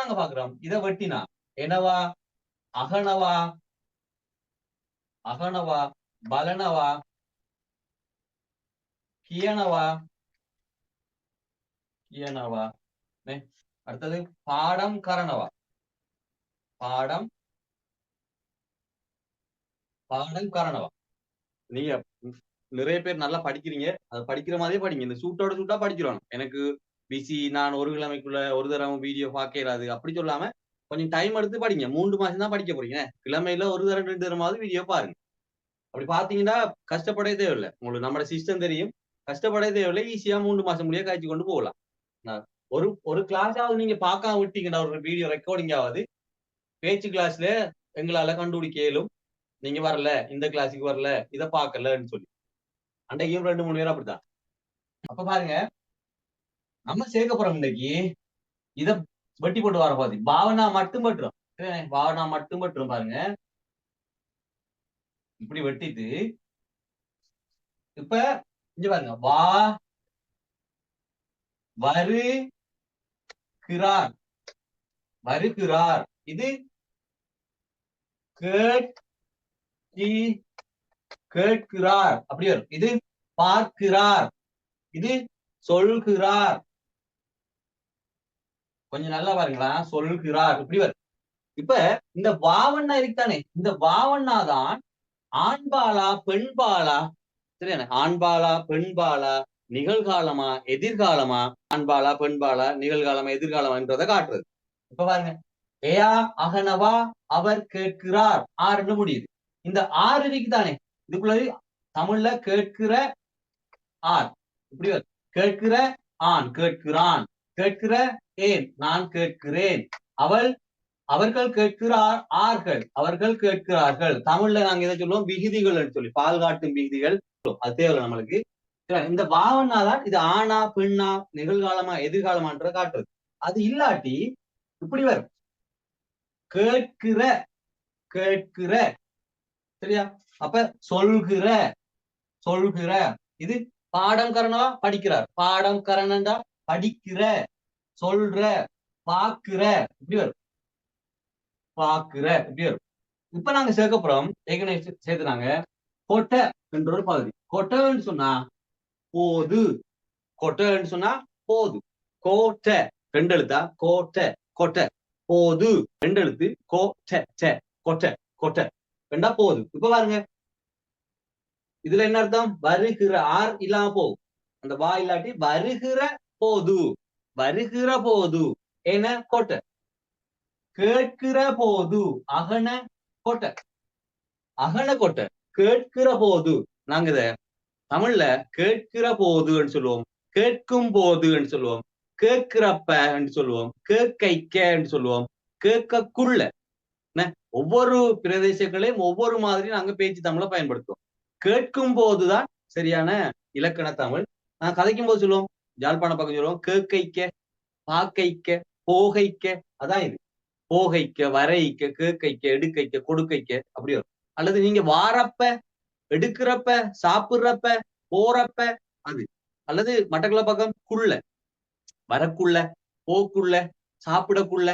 நாங்க பாக்குறோம் இதை வெட்டினா என்னவா? அகனவா? அகனவா? பலனவா? கியனவா? கியனவா? அடுத்தது பாடம் கரணவா. பாடம் பாடம் கரணவா. நீங்க நிறைய பேர் நல்லா படிக்கிறீங்க. அதை படிக்கிற மாதிரியே படிங்க. இந்த சூட்டோட சூட்டா படிக்கிறோம். எனக்கு பிசி நான் ஒரு கிழமைக்குள்ள ஒரு தடவை வீடியோ பார்க்கலாது. அப்படி சொல்லாம கொஞ்சம் டைம் எடுத்து படிங்க. மூன்று மாசம் தான் படிக்க போறீங்க. கிழமையில ஒரு தரம் ரெண்டு தரமாவது வீடியோ பாருங்க. அப்படி பாத்தீங்கன்னா கஷ்டப்படவே தேவையில்லை. உங்களுக்கு நம்ம சிஸ்டம் தெரியும். கஷ்டப்படவே தேவையில்லை. ஈஸியா மூன்று மாசம் முடிய காய்ச்சி கொண்டு போகலாம். ஒரு ஒரு கிளாஸாவது நீங்க பார்க்காம விட்டீங்கன்னா ஒரு வீடியோ ரெக்கார்டிங் ஆகுது பேச்சு கிளாஸ்ல எங்களால கண்டுபிடிக்க இயலும் நீங்க வரல. இந்த கிளாஸுக்கு வரல. இதை பார்க்கலன்னு சொல்லி. அன்றைக்கும் ரெண்டு மூணு பேர் அப்படித்தான். அப்ப பாருங்க நம்ம சேர்க்க போறோம் இன்னைக்கு. இத வெட்டி போட்டு வர பாதி. பாவனா மட்டும் பட்டுரும் பாவனா மட்டும் பட்டுரும் பாருங்க. இப்படி வெட்டிட்டு இப்ப இங்க பாருங்க. வா வருகிறார். வருகிறார். இது கேட்கி கேட்கிறார். அப்படி வரும். இது பார்க்கிறார். இது சொல்கிறார். கொஞ்சம் நல்லா பாருங்களா சொல்கிறார். இப்படி வருது இப்ப இந்த வாவண்ணா இருக்குதானே இந்த வாவண்ணா தான் ஆண்பாலா பெண்பாலா? சரியான ஆண்பாலா பெண்பாலா நிகழ்காலமா எதிர்காலமா? ஆண்பாலா பெண்பாலா நிகழ்காலமா எதிர்காலமான்றதை காட்டுறது. இப்ப பாருங்க. ஏயா அகனவா அவர் கேட்கிறார். ஆறுன்னு முடியுது? இந்த ஆறு இருக்குதானே? இதுக்குள்ள தமிழ்ல கேட்கிற ஆர் இப்படி வருது கேட்கிற ஆண் கேட்கிறான். கேட்கிற ஏன்? நான் கேட்கிறேன். அவள் அவர்கள் கேட்கிறார் ஆர்கள். அவர்கள் கேட்கிறார்கள். தமிழ்ல நாங்க எதை சொல்லுவோம்? விகுதிகள் சொல்லி பால் காட்டும் விகுதிகள். அது தேவையில்லை நம்மளுக்கு. இந்த பாவனா தான் இது ஆணா பெண்ணா நிகழ்காலமா எதிர்காலமான்ற காட்டுறது. அது இல்லாட்டி இப்படி வரும். கேட்கிற கேட்கிற. சரியா? அப்ப சொல்கிற சொல்கிற. இது பாடம் கரணவா படிக்கிறார். பாடம் கரணன்டா படிக்கிற சொல்ற பாக்குற இப்படி வரும். பாக்குற இப்படி வரும். இப்ப நாங்க சேர்க்க போறோம். ஏற்கனவே சேர்த்துனாங்க கொட்டை என்ற ஒரு பகுதி. கொட்டைன்னு சொன்னா போது. கொட்டைன்னு சொன்னா போது. கோட்டை. ரெண்டு எழுத்தா? கோட்டை. கொட்டை. போது. ரெண்டு எழுத்து. கோட்டை. கொட்டை. கொட்டை. ரெண்டா போது. இப்ப பாருங்க. இதுல என்ன அர்த்தம்? வருகிற ஆர் இல்லாம போகும். அந்த வா இல்லாட்டி வருகிற போது வருகிற போது என கோட்டை? கேட்கிற போது அகன கோட்டை. அகன கோட்டை. கேட்கிற போது நாங்க இத தமிழ்ல கேட்கிற போதுன்னு சொல்லுவோம். கேட்கும் போதுன்னு சொல்லுவோம். கேட்கிறப்பன்னு சொல்லுவோம். கேட்கைக்கன்னு சொல்லுவோம். கேட்கக்குள்ள. என்ன? ஒவ்வொரு பிரதேசங்களையும் ஒவ்வொரு மாதிரி நாங்க பேச்சு தமிழை பயன்படுத்துவோம். கேட்கும் போதுதான் சரியான இலக்கண தமிழ். நான் கதைக்கும் போது சொல்லுவோம். யாழ்ப்பாண பக்கம் சொல்லுவோம். கேட்கைக்க பாக்கைக்க போகைக்க. அதான் இது. போகைக்க வரைக்க கேட்கைக்க எடுக்கைக்க கொடுக்கைக்க அப்படி வரும். அல்லது நீங்க வாரப்ப எடுக்கிறப்ப சாப்பிடுறப்ப போறப்ப அது. அல்லது மட்டக்குள்ள பக்கம் குள்ள. வரக்குள்ள போக்குள்ள சாப்பிடக்குள்ள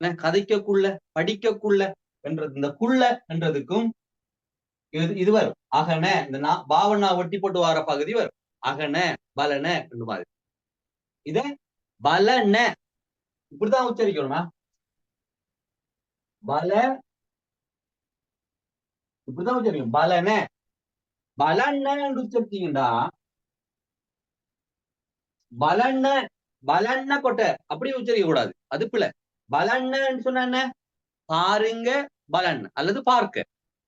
என்ன, கதைக்கக்குள்ள படிக்கக்குள்ள என்றது. இந்த குள்ள என்றதுக்கும் இது இது வரும். அகன இந்த பாவனா ஒட்டி போட்டு வர பகுதி வரும். அகன பலன என்று மாதிரி. இத பலன இப்படிதான் உச்சரிக்கணுமா? பல இப்படிதான் உச்சரிக்கணும். பலன பலன என்று உச்சரித்தீங்கடா பலன்ன பலன்ன கொட்டை அப்படி உச்சரிக்க கூடாது. அது பிள்ளை பலன்னு சொன்ன என்ன? பாருங்க பலன் அல்லது பார்க்க.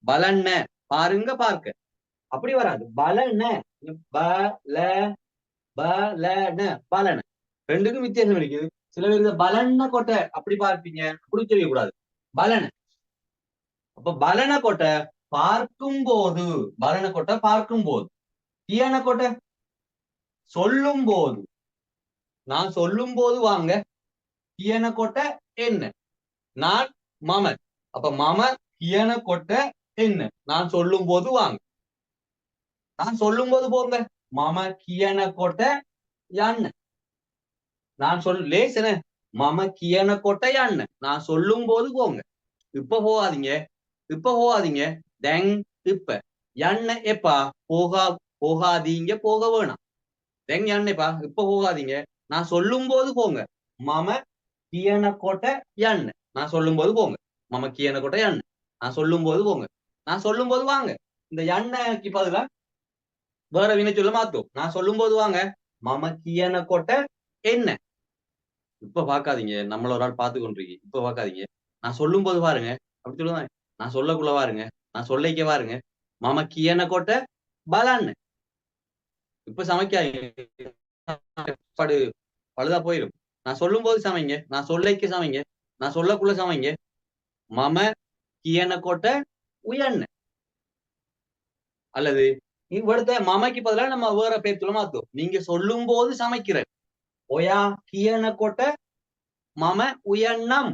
பலன்ன பாருங்க பார்க்க. அப்படி வராது. பலன்ன பல பலன பலன. ரெண்டுக்கும் வித்தியாசம் இருக்குது. சில பேர் இந்த பலன கொட்டை அப்படி பார்ப்பீங்க. அப்படி சொல்லக்கூடாது பலன. அப்ப பலன கொட்டை பார்க்கும் போது பலன கொட்டை பார்க்கும் போது. தீயான கொட்டை? சொல்லும் போது. நான் சொல்லும் போது வாங்க. தீயன கொட்டை என்ன? நான் மம அப்ப மம தீயன கொட்டை என்ன? நான் சொல்லும் போது வாங்க. நான் சொல்லும் போது போங்க. මම කියනකොට යන්න. நான் சொல் லேசன மம கியன කියනකොට යන්න. நான் சொல்லும் போது போங்க. இப்ப போகாதீங்க. இப்ப போகாதீங்க. தென் இப்ப යන්න எப்பா போகா போகாதீங்க போக வேணாம். தென் යන්නப்பா இப்ப போகாதீங்க. நான் சொல்லும் போது போங்க. மம கியன කියනකොට යන්න. நான் சொல்லும் போது போங்க. மம කියනකොට යන්න. நான் சொல்லும் போது போங்க. நான் சொல்லும் போது வாங்க. இந்த எண்ணெய்க்கு பதிலாக வேற வினை சொல்ல மாத்தோம் நான் சொல்லும் போது வாங்க மமக்கியன கியன என்ன? இப்ப பாக்காதீங்க நம்மள ஒரு ஆள் பார்த்து கொண்டிருக்கீங்க. இப்ப பாக்காதீங்க நான் சொல்லும் போது பாருங்க. அப்படி சொல்லுவாங்க. நான் சொல்லக்குள்ள பாருங்க நான் சொல்லிக்க பாருங்க மமக்கியன கியன பலான்னு இப்ப சமைக்காதீங்க. பழுதா போயிடும். நான் சொல்லும் போது சமைங்க. நான் சொல்லிக்க சமைங்க. நான் சொல்லக்குள்ள சமைங்க. மம கியன கோட்டை உயர்ன. அல்லது இவ்வடுத்த மமைக்கு பதிலா நம்ம வேற பேர் சொல்ல மாத்தோம் நீங்க சொல்லும் போது சமைக்கிறேன். ஒயா கியன கொட்ட மம உயண்ணம்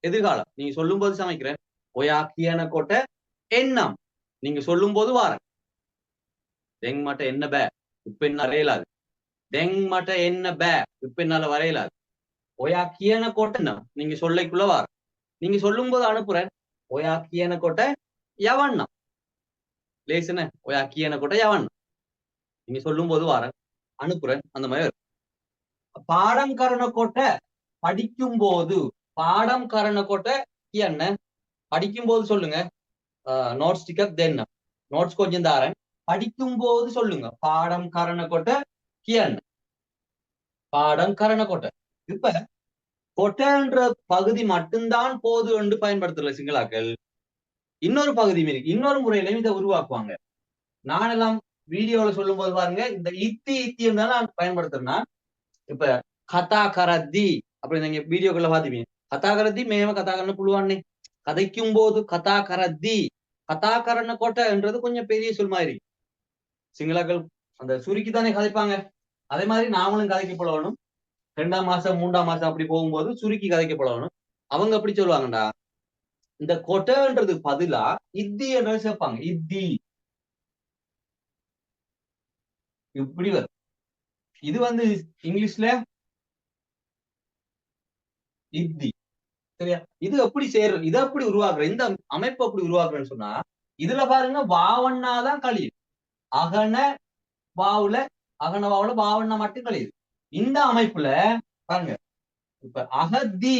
எதிர்காலம். நீங்க சொல்லும் போது சமைக்கிறேன். ஒயா கியன கொட்ட எண்ணம். நீங்க சொல்லும் போது வாரேன். தெங் மட்ட என்ன பே? இப்ப என்ன வரையலாது. தெங் மட்ட என்ன பே? இப்ப என்னால வரையலாது. ஒயா கியன கொட்ட நீங்க சொல்லைக்குள்ள வார நீங்க சொல்லும் போது அனுப்புறேன். ஒயா கியன கோட்டை எவண்ணம் லேசுன ஒயா கியன கூட யவண்ணம் நீங்க சொல்லும் போது வாரன் அனுப்புறேன் அந்த மாதிரி பாடம் கரண கொட்ட படிக்கும் போது பாடம் கரண கொட்ட என்ன? படிக்கும் போது சொல்லுங்க நோட்ஸ் டிக்கப் தென் நோட்ஸ் கொஞ்சம் தாரேன். படிக்கும் போது சொல்லுங்க. பாடம் கரண கொட்ட கியன் பாடம் கரண கொட்டை. இப்ப கொட்டைன்ற பகுதி மட்டும்தான் போது என்று பயன்படுத்தல சிங்களாக்கள். இன்னொரு பகுதி இருக்கு இன்னொரு முறையிலையும் இதை உருவாக்குவாங்க. நானெல்லாம் வீடியோல சொல்லும் போது பாருங்க இந்த இத்தி இத்தியம் தான் நான் பயன்படுத்துறேன்னா இப்ப கதா கரதி அப்படி நீங்க வீடியோக்குள்ள பாத்துப்பீங்க கதா கரதி மேம கதா கரண புழுவானே கதைக்கும் போது கதா கரதி கதா கரண கோட்டைன்றது கொஞ்சம் பெரிய சொல் மாதிரி. சிங்களாக்கள் அந்த சுருக்கி தானே கதைப்பாங்க. அதே மாதிரி நாமளும் கதைக்க பழகணும் ரெண்டாம் மாசம் மூன்றாம் மாசம் அப்படி போகும்போது சுருக்கி கதைக்க பழகணும் அவங்க அப்படி சொல்லுவாங்கடா இந்த கொட்டைன்றது பதிலா இத்தி என்ற சேர்ப்பாங்க. இத்தி. இப்படி வரும் இது வந்து இங்கிலீஷ்ல இத்தி. சரியா? இது எப்படி செய்யறது இதை எப்படி உருவாக்குற இந்த அமைப்பு எப்படி உருவாக்குறேன்னு சொன்னா இதுல பாருங்க வாவண்ணாதான் கழியுது. அகன வாவுல அகன வாவுல வாவண்ணா மட்டும் கழியுது. இந்த அமைப்புல பாருங்க இப்ப அகதி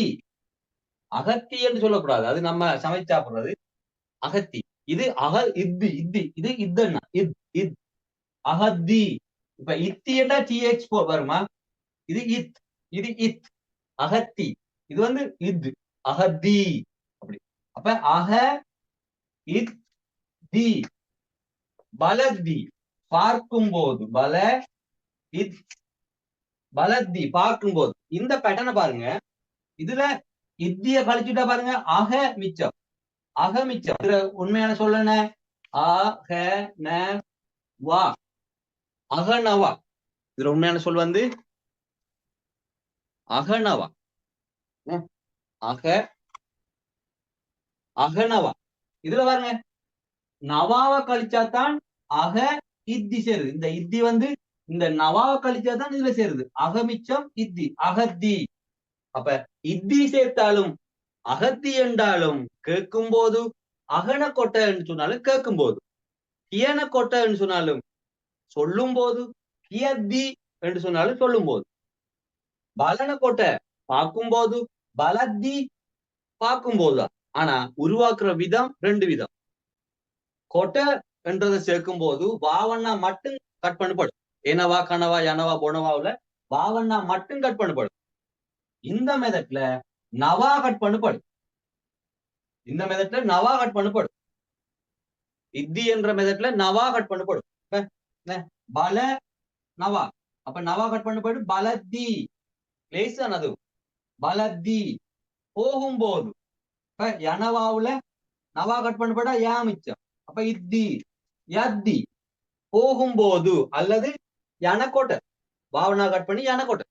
அகத்தி என்று சொல்லக்கூடாது. அது நம்ம சமைச்சு சாப்பிடுறது. அகத்தி. இது அக இத்தி இத்தி. இது இத்தன்னா. இத் இத். அகத்தி. இப்ப இத்தி என்ன டிஎக்ஸ் போ வருமா? இது இத். இது இத். அகத்தி. இது வந்து இத். அகத்தி. அப்படி. அப்ப அக இத் தி. பலத்தி. பார்க்கும் போது பல இத். பலத்தி. பார்க்கும் போது இந்த பேட்டர்னை பாருங்க. இதுல இத்திய கழிச்சுட்டா பாருங்க அக மிச்சம். அக மிச்சம். இதுல உண்மையான சொல்லன அக ந வா. அகனவா இதுல உண்மையான சொல் வந்து? அகனவா அக அகனவா இதுல பாருங்க. நவாவை கழிச்சாதான் அக இத்தி சேருது. இந்த இத்தி வந்து இந்த நவாவை கழிச்சாதான் இதுல சேருது. அகமிச்சம் இத்தி. அகத்தி. அப்ப இத்தி சேர்த்தாலும் அகத்தி என்றாலும் கேட்கும் போது அகன கொட்டைன்னு சொன்னாலும் கேட்கும் போது கியன கொட்டைன்னு சொன்னாலும் சொல்லும் போது கியத்தி என்று சொன்னாலும் சொல்லும் போது பலன கொட்டை பார்க்கும் போது பலத்தி பார்க்கும் போதுதான் ஆனா உருவாக்குற விதம் ரெண்டு விதம். கொட்டை என்றதை சேர்க்கும் போது வாவண்ணா மட்டும் கட் பண்ணப்படும். எனவா கனவா எனவா பொனவாவுல வாவண்ணா மட்டும் கட் பண்ணப்படும். இந்த மெதட்ல நவா கட் பண்ணப்படும் இந்த மெதட்ல நவா கட் பண்ணப்படும் இத்தி என்ற மெதட்ல நவா கட் பண்ணப்படும் பல நவா. அப்ப நவா கட் பண்ணப்படும் பலத்தி. லேசான அது. பலத்தி. போகும்போது. இப்ப யனவாவுல நவா கட் பண்ணப்பட்டா யா மிச்சம். அப்ப இத்தி யத்தி. போகும்போது அல்லது யனக்கோட்டை பாவனா கட் பண்ணி யனக்கோட்டை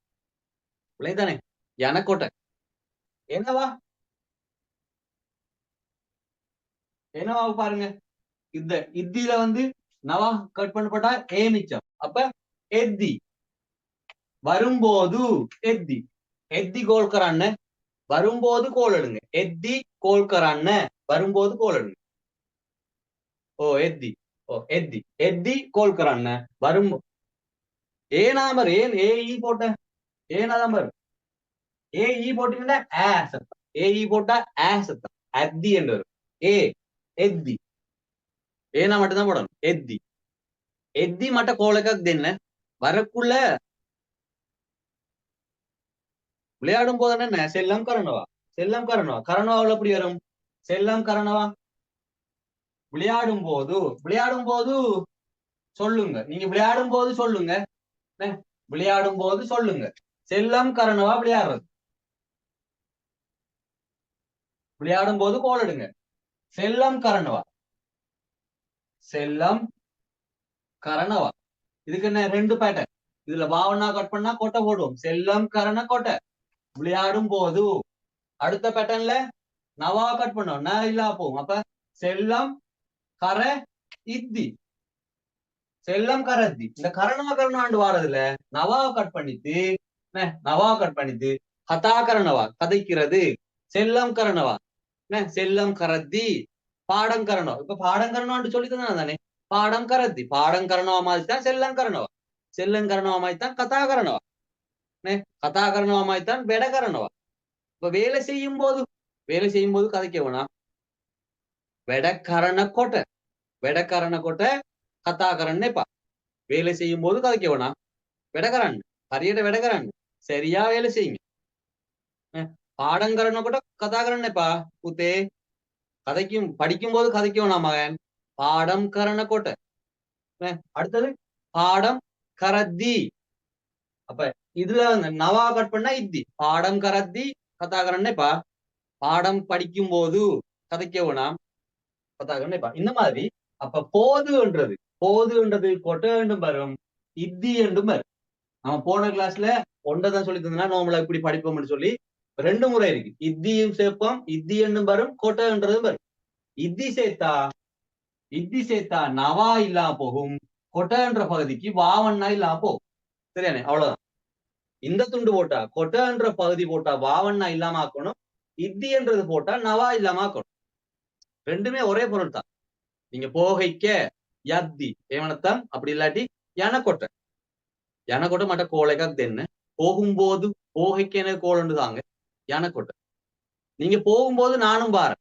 தானே எனக்கோட்டை. என்னவா? என்னவா பாருங்க. இந்த இத்தில வந்து நவா கட் பண்ணப்பட்டா ஏ மிச்சம். அப்ப எத்தி. வரும்போது எத்தி. எத்தி கோல்கரான்னு வரும்போது கோல் எடுங்க. எத்தி கோல்கரான்னு வரும்போது கோல் எடுங்க. ஓ எத்தி. ஓ எத்தி. எத்தி கோல்கரான்னு வரும் ஏனாமர் ஏன் ஏ போட்ட? ஏனாமர் ஏ ஈ போட்டீங்கன்னா ஆ சத்தம் ஏ ஈ போட்டா ஆ சத்தம் அத்தி என்று வரும். ஏ எத்தி ஏனா மட்டும்தான் போடணும். எத்தி எத்தி மட்டும் கோலக்காக என்ன? வரக்குள்ள விளையாடும் போது என்ன? செல்லம் கரணவா. செல்லம் கரணவா. கரணவாவில் எப்படி வரும்? செல்லம் கரணவா. விளையாடும் போது விளையாடும் போது சொல்லுங்க. நீங்க விளையாடும் போது சொல்லுங்க. என்ன? விளையாடும் போது சொல்லுங்க. செல்லம் கரணவா விளையாடுறது. விளையாடும் போது கோல் எடுங்க. செல்லம் கரணவா? செல்லம் கரணவா. இதுக்கு என்ன ரெண்டு பேட்டர்ன் இதுல பாவனா கட் பண்ணா கொட்டை போடுவோம். செல்லம் கரண கோட்டை. விளையாடும் போது அடுத்த பேட்டர்ன்ல நவா கட் பண்ணோம். ந இல்லா போவோம் அப்ப செல்லம் கர இத்தி. செல்லம் கரத்தி இந்த கரணவ கரணாண்டு வாரதுல நவா கட் பண்ணிட்டு என்ன, நவா கட் பண்ணிட்டு ஹதா கரணவா கதைக்கிறது. செல்லம் கரணவா. என்ன செல்லம் கரத்தி பாடம் கரணவா இப்ப பாடம் கரணவான்னு சொல்லி தானே பாடம் கரத்தி பாடம் கரணவா மாதிரி தான் செல்லம் கரணவா செல்லம் கரணவா மாதிரி தான் கதா கரணவா என்ன, கதா கரணவா மாதிரி தான் வெட கரணவா இப்ப வேலை செய்யும் போது வேலை செய்யும் போது கதைக்க வேணாம் வெடக்கரண கோட்டை வெடக்கரண கோட்டை கத்தாக்கரன்னேப்பா வேலை செய்யும் போது கதைக்க வேணாம் வெடக்கரன் ஹரியட வெடக்கரன் சரியா வேலை செய்யுங்க பாடம் பாடங்கரண கூட கதாகரன்னேப்பா புத்தே கதைக்கும் படிக்கும் போது கதைக்கணும் மகன். பாடம் கரண கோட்டை. அடுத்தது பாடம் கரத்தி. அப்ப இதுல நவா கட் பண்ணா இத்தி. பாடம் கரத்தி கதாகரன்னேப்பா பாடம் படிக்கும் போது கதைக்க வேணாம் இந்த மாதிரி அப்ப போதுன்றது போதுன்றது கொட்ட வேண்டும் வரும். இத்தி என்றும் வரும். நம்ம போன கிளாஸ்ல ஒன்றதான் சொல்லி தந்தா நார்மலா இப்படி படிப்போம்னு சொல்லி ரெண்டு முறை இருக்கு. இத்தியும் சேர்ப்போம் இத்தி என்னும் வரும் கொட்டன்றதும் வரும். இத்தி சேர்த்தா இத்தி சேர்த்தா நவா இல்லாம போகும். கொட்டன்ற பகுதிக்கு வாவண்ணா இல்லாம போகும். சரியானே? அவ்வளவுதான். இந்த துண்டு போட்டா கொட்டன்ற பகுதி போட்டா வாவண்ணா இல்லாம ஆக்கணும். இத்தி என்றது போட்டா நவா இல்லாம ஆக்கணும். ரெண்டுமே ஒரே பொருள் தான். நீங்க போகைக்க யத்தி ஏமனத்தம் அப்படி இல்லாட்டி எனக்கொட்டை எனக்கொட்டை மட்ட கோலைக்கா தென்னு. போகும்போது போகைக்கேன கோலண்டு தாங்க. எனக்கொட்டை நீங்க போகும்போது நானும் பாரு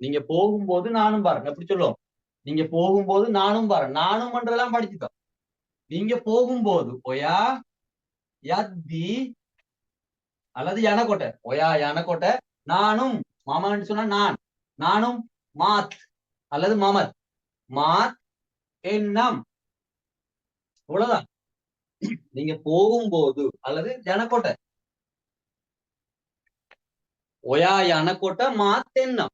நீங்க போகும்போது நானும் பாருங்க. எப்படி சொல்லுவோம்? நீங்க போகும்போது நானும் பாரு நானும் பண்றதெல்லாம் படிச்சுட்டோம். நீங்க போகும்போது ஒயா யத்தி அல்லது எனக்கொட்டை ஒயா எனக்கொட்டை நானும் மாமான்னு சொன்னா நான். நானும் மாத் அல்லது மமத். மாத் எண்ணம். இவ்வளவுதான். நீங்க போகும்போது அல்லது ஜனக்கோட்டை ஒயா எனக்கோட்டை மாத்தென்னம்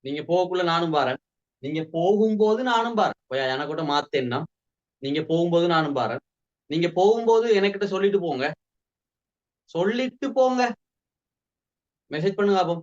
நீங்க போகக்குள்ள நானும் பாரேன். நீங்க போகும்போது நானும் பாரேன். ஒயா எனக்கோட்டை மாத்தென்னம் நீங்க போகும்போது நானும் பாரேன். நீங்க போகும்போது எனக்கிட்ட சொல்லிட்டு போங்க. சொல்லிட்டு போங்க. மெசேஜ் பண்ணுங்க அப்போ.